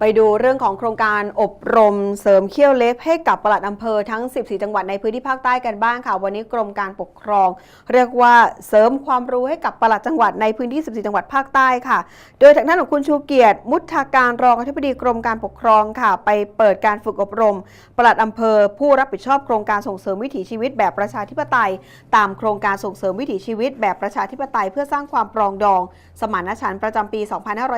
ไปดูเรื่องของโครงการอบรมเสริมเขี้ยวเล็บให้กับปลัดอำเภอทั้ง 14 จังหวัดในพื้นที่ภาคใต้กันบ้างค่ะ วันนี้กรมการปกครอง เรียกว่าเสริมความรู้ให้กับปลัดจังหวัดในพื้นที่ 14 จังหวัดภาคใต้ค่ะ โดยทางด้านของคุณชูเกียรติ มุทาการรองอธิบดีกรมการปกครองค่ะ ไปเปิดการฝึกอบรมปลัดอำเภอ ผู้รับผิดชอบโครงการส่งเสริมวิถีชีวิตแบบประชาธิปไตย ตามโครงการส่งเสริมวิถีชีวิต แบบประชาธิปไตย เพื่อสร้างความปรองดอง สมานฉันท์ประจำปี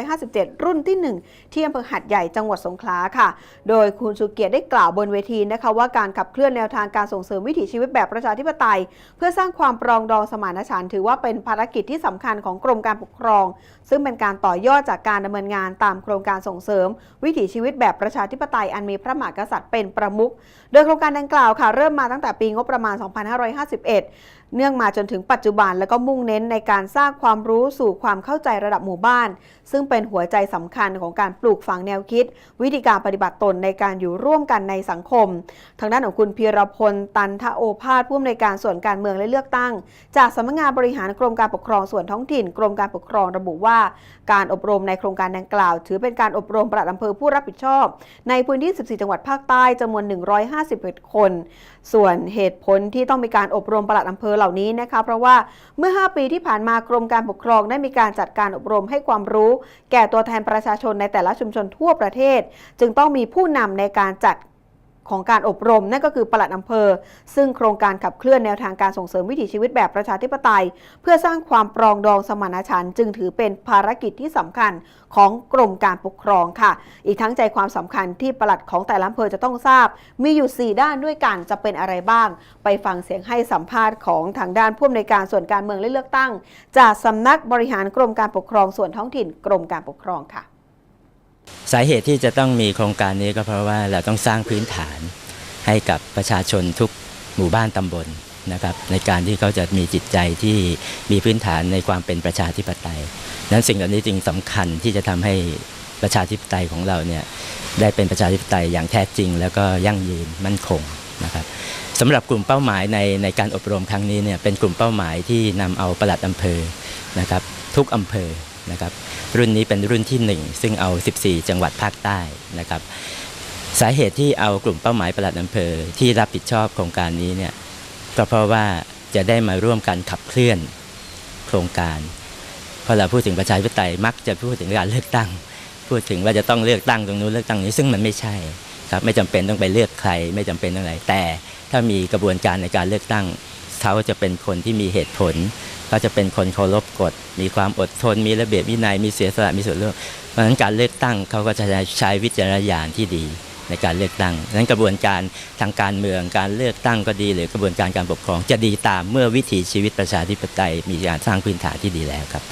2557 รุ่นที่ 1 ที่อำเภอหัดใหญ่จังหวัดสงขลาค่ะ โดยคุณสุเกียรติได้กล่าวบนเวทีนะคะว่าการขับเคลื่อนแนวทางการส่งเสริมวิถีชีวิตแบบประชาธิปไตย เพื่อสร้างความปรองดองสมานฉันท์ถือว่าเป็นภารกิจที่สำคัญของกรมการปกครอง ซึ่งเป็นการต่อยอดจากการดำเนินงานตามโครงการส่งเสริม วิถีชีวิตแบบประชาธิปไตยอันมีพระมหากษัตริย์เป็นประมุขโดยโครงการดังกล่าวค่ะ เริ่มมาตั้งแต่ปีงบประมาณ 2551เนื่องมาจนถึงปัจจุบันแล้วก็มุ่งเน้นในการสร้างความรู้สู่ความเข้าใจระดับหมู่บ้าน ซึ่งเป็นหัวใจสำคัญของการปลูกฝังแนวคิด วิธีการปฏิบัติตนในการอยู่ร่วมกันในสังคม ทางด้านของคุณพีรพลตันทโอภาสผู้อำนวยการส่วนการเมืองและเลือกตั้ง จากสำนักงานบริหารกรมการปกครองส่วนท้องถิ่น กรมการปกครองระบุว่า การอบรมในโครงการดังกล่าว ถือเป็นการอบรมประหลัดอำเภอผู้รับผิดชอบ ในพื้นที่ 14 จังหวัดภาคใต้จำนวน 151 คน ส่วนเหตุผลที่ต้องมีการอบรมประหลัดอำเภอเหล่านี้นะคะเพราะว่าเมื่อ 5 ปีที่ผ่านมากรมการปกครองได้มีการจัดการอบรมให้ความรู้ แก่ตัวแทนประชาชนในแต่ละชุมชนทั่วประเทศ จึงต้องมีผู้นำในการจัดของการอบรม นั่นก็คือปลัดอำเภอ ซึ่งโครงการขับเคลื่อนแนวทางการส่งเสริมวิถีชีวิตแบบประชาธิปไตย เพื่อสร้างความปรองดองสมานฉันท์จึงถือเป็นภารกิจที่สำคัญของกรมการปกครองค่ะ อีกทั้งใจความสำคัญที่ปลัดของแต่ละอำเภอจะต้องทราบ มีอยู่ 4 ด้านด้วยกันจะเป็นอะไรบ้าง ไปฟังเสียงให้สัมภาษณ์ของทางด้านผู้อำนวยการส่วนการเมืองและเลือกตั้ง จากสำนักบริหารกรมการปกครองส่วนท้องถิ่นกรมการปกครองค่ะ สาเหตุที่จะต้องมีโครงการนี้ก็เพราะว่าเราต้องสร้างพื้นฐานให้กับประชาชนทุกหมู่บ้านตำบลนะครับในการที่เขาจะมีจิตใจที่มีพื้นฐานในความเป็นประชาธิปไตย นั้นสิ่งเหล่านี้จึงสำคัญที่จะทำให้ประชาธิปไตยของเราเนี่ยได้เป็นประชาธิปไตยอย่างแท้จริง แล้วก็ยั่งยืนมั่นคงนะครับสำหรับกลุ่มเป้าหมายในในการอบรมครั้งนี้เนี่ยเป็นกลุ่มเป้าหมายที่นำเอาประหลัดอำเภอนะครับทุกอำเภอ นะครับรุ่นนี้เป็นรุ่นที่ 1 ซึ่งเอา 14 จังหวัดภาคใต้นะครับสาเหตุที่เอากลุ่มเป้าหมายประหลัดอำเภอที่รับผิดชอบโครงการนี้เนี่ยก็เพราะว่าจะได้มาร่วมกันขับเคลื่อนโครงการพอเราพูดถึงประชาธิปไตยมักจะพูดถึงการเลือกตั้ง พูดถึงว่าจะต้องเลือกตั้งตรงนู้นเลือกตั้งนี้ซึ่งมันไม่ใช่ครับไม่จำเป็นต้องไปเลือกใคร ไม่จำเป็นต้องอะไรแต่ถ้ามีกระบวนการในการเลือกตั้งเขาจะเป็นคนที่มีเหตุผล เขาจะเป็นคนเคารพกฎ มีความอดทน มีระเบียบวินัย มีเสียสละ มีส่วนร่วม เพราะฉะนั้นการเลือกตั้งเขาก็จะใช้วิจารณญาณที่ดีในการเลือกตั้งดังนั้นกระบวนการทางการเมืองการเลือกตั้งก็ดี หรือกระบวนการการปกครองจะดีตามเมื่อวิถีชีวิตประชาธิปไตยมีการสร้างพื้นฐานที่ดีแล้วครับ